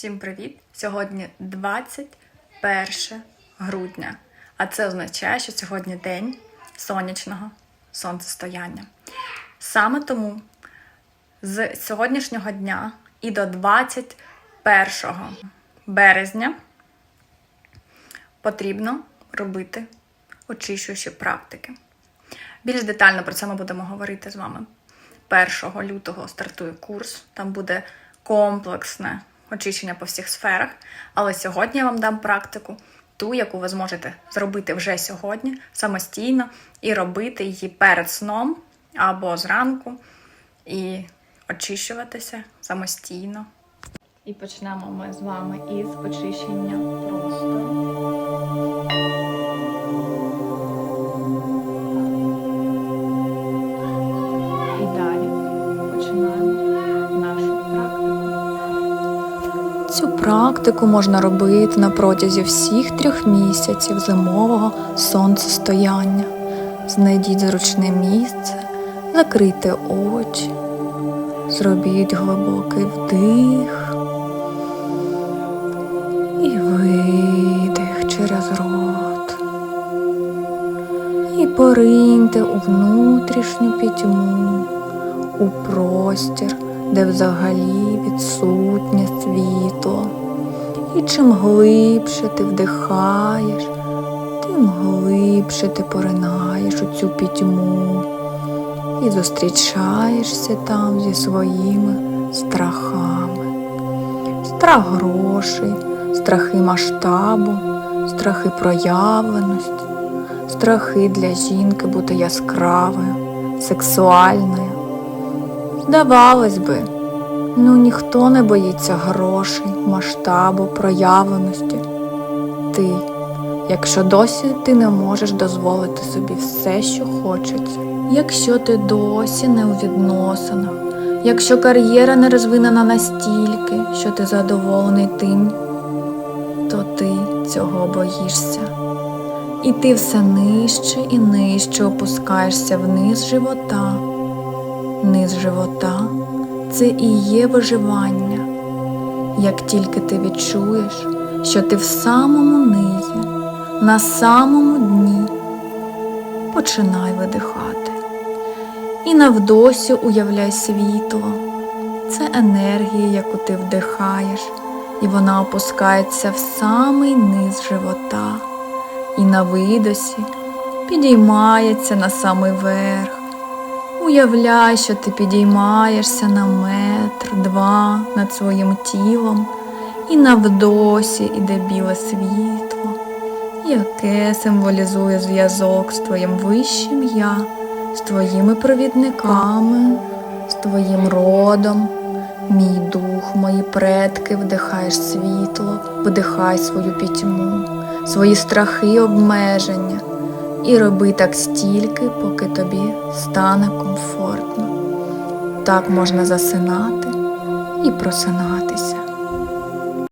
Всім привіт! Сьогодні 21 грудня, а це означає, що сьогодні день сонячного сонцестояння. Саме тому з сьогоднішнього дня і до 21 березня потрібно робити очищуючі практики. Більш детально про це ми будемо говорити з вами. 1 лютого стартує курс, там буде комплексне очищення по всіх сферах. Але сьогодні я вам дам практику, ту, яку ви зможете зробити вже сьогодні самостійно і робити її перед сном або зранку, і очищуватися самостійно. І почнемо ми з вами із очищення простору. Цю практику можна робити на протязі всіх трьох місяців зимового сонцестояння. Знайдіть зручне місце, закрийте очі, зробіть глибокий вдих і видих через рот. І пориньте у внутрішню пітьму, у простір, де взагалі відсутнє світло. І чим глибше ти вдихаєш, тим глибше ти поринаєш у цю пітьму і зустрічаєшся там зі своїми страхами. Страх грошей, страхи масштабу, страхи проявленості, страхи для жінки бути яскравою, сексуальною. Здавалось би, ну ніхто не боїться грошей, масштабу, проявленості. Ти, якщо досі ти не можеш дозволити собі все, що хочеться, якщо ти досі не у відносинах, якщо кар'єра не розвинена настільки, що ти задоволений тим, то ти цього боїшся. І ти все нижче і нижче опускаєшся вниз живота. Низ живота це і є виживання. Як тільки ти відчуєш, що ти в самому низі, на самому дні, починай видихати. І навдосі уявляй світло. Це енергія, яку ти вдихаєш, і вона опускається в самий низ живота, і на видосі підіймається на самий верх. Уявляй, що ти підіймаєшся на метр, два над своїм тілом, і навдосі іде біле світло, яке символізує зв'язок з твоїм вищим я, з твоїми провідниками, з твоїм родом. Мій дух, мої предки, вдихаєш світло, вдихай свою пітьму, свої страхи, обмеження. І роби так стільки, поки тобі стане комфортно. Так можна засинати і просинатися.